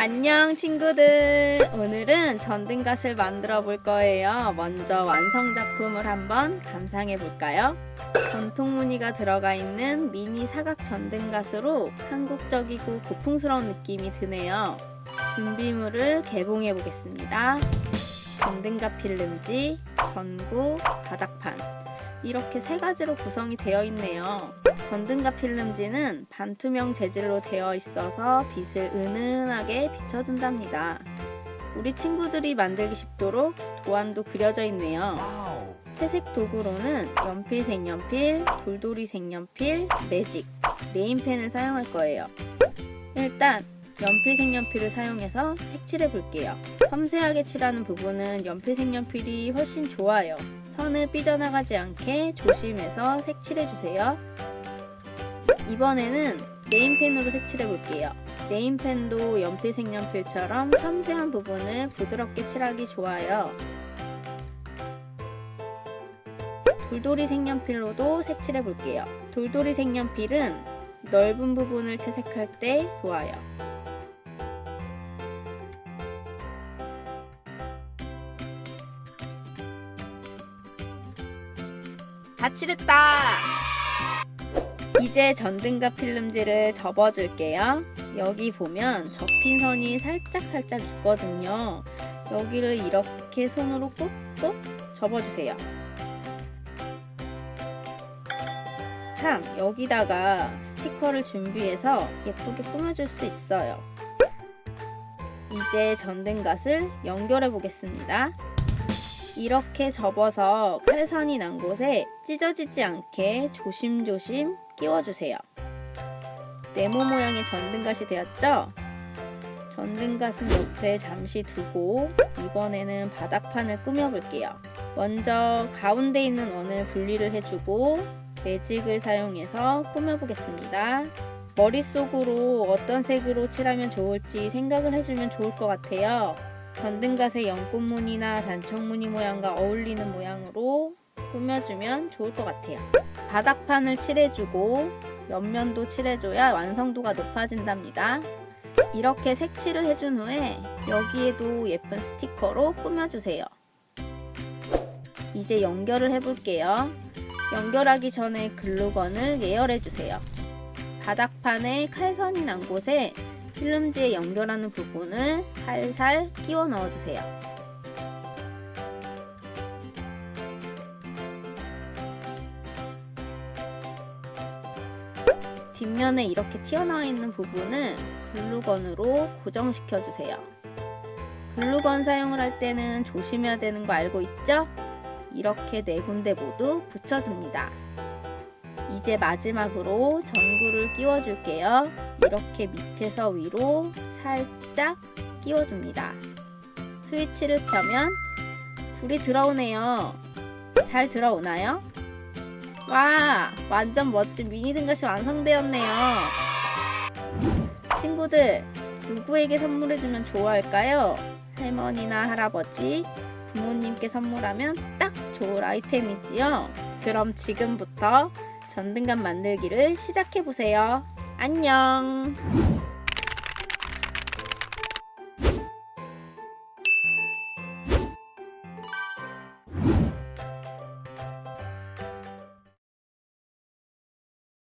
안녕 친구들. 오늘은 전등갓을 만들어 볼 거예요. 먼저 완성 작품을 한번 감상해 볼까요? 전통 무늬가 들어가 있는 미니 사각 전등갓으로 한국적이고 고풍스러운 느낌이 드네요. 준비물을 개봉해 보겠습니다. 전등갓 필름지 전구 바닥판 이렇게 세 가지로 구성이 되어 있네요. 전등과 필름지는 반투명 재질로 되어 있어서 빛을 은은하게 비춰준답니다. 우리 친구들이 만들기 쉽도록 도안도 그려져 있네요. 채색 도구로는 연필 색연필, 돌돌이 색연필, 매직, 네임펜을 사용할 거예요. 일단 연필 색연필을 사용해서 색칠해 볼게요. 섬세하게 칠하는 부분은 연필 색연필이 훨씬 좋아요. 선을 삐져나가지 않게 조심해서 색칠해주세요. 이번에는 네임펜으로 색칠해볼게요. 네임펜도 연필 색연필처럼 섬세한 부분을 부드럽게 칠하기 좋아요. 돌돌이 색연필로도 색칠해 볼게요. 돌돌이 색연필은 넓은 부분을 채색할 때 좋아요. 다 칠했다! 이제 전등과 필름지를 접어줄게요. 여기 보면 접힌 선이 살짝살짝 있거든요. 여기를 이렇게 손으로 꾹꾹 접어주세요. 참, 여기다가 스티커를 준비해서 예쁘게 꾸며줄 수 있어요. 이제 전등갓을 연결해 보겠습니다. 이렇게 접어서 칼선이 난 곳에 찢어지지 않게 조심조심 끼워주세요. 네모 모양의 전등갓이 되었죠? 전등갓은 옆에 잠시 두고 이번에는 바닥판을 꾸며볼게요. 먼저 가운데 있는 원을 분리를 해주고 매직을 사용해서 꾸며보겠습니다. 머릿속으로 어떤 색으로 칠하면 좋을지 생각을 해주면 좋을 것 같아요. 전등갓의 연꽃무늬나 단청무늬 모양과 어울리는 모양으로 꾸며주면 좋을 것 같아요. 바닥판을 칠해주고 옆면도 칠해줘야 완성도가 높아진답니다. 이렇게 색칠을 해준 후에 여기에도 예쁜 스티커로 꾸며주세요. 이제 연결을 해볼게요. 연결하기 전에 글루건을 예열해주세요. 바닥판에 칼선이 난 곳에 필름지에 연결하는 부분을 살살 끼워 넣어주세요. 뒷면에 이렇게 튀어나와 있는 부분을 글루건으로 고정시켜 주세요. 글루건 사용을 할 때는 조심해야 되는 거 알고 있죠? 이렇게 네 군데 모두 붙여줍니다. 이제 마지막으로 전구를 끼워줄게요. 이렇게 밑에서 위로 살짝 끼워줍니다. 스위치를 켜면 불이 들어오네요. 잘 들어오나요? 와, 완전 멋진 미니 등갓이 완성되었네요. 친구들, 누구에게 선물해주면 좋아할까요? 할머니나 할아버지, 부모님께 선물하면 딱 좋을 아이템이지요. 그럼 지금부터 전등감 만들기를 시작해보세요. 안녕!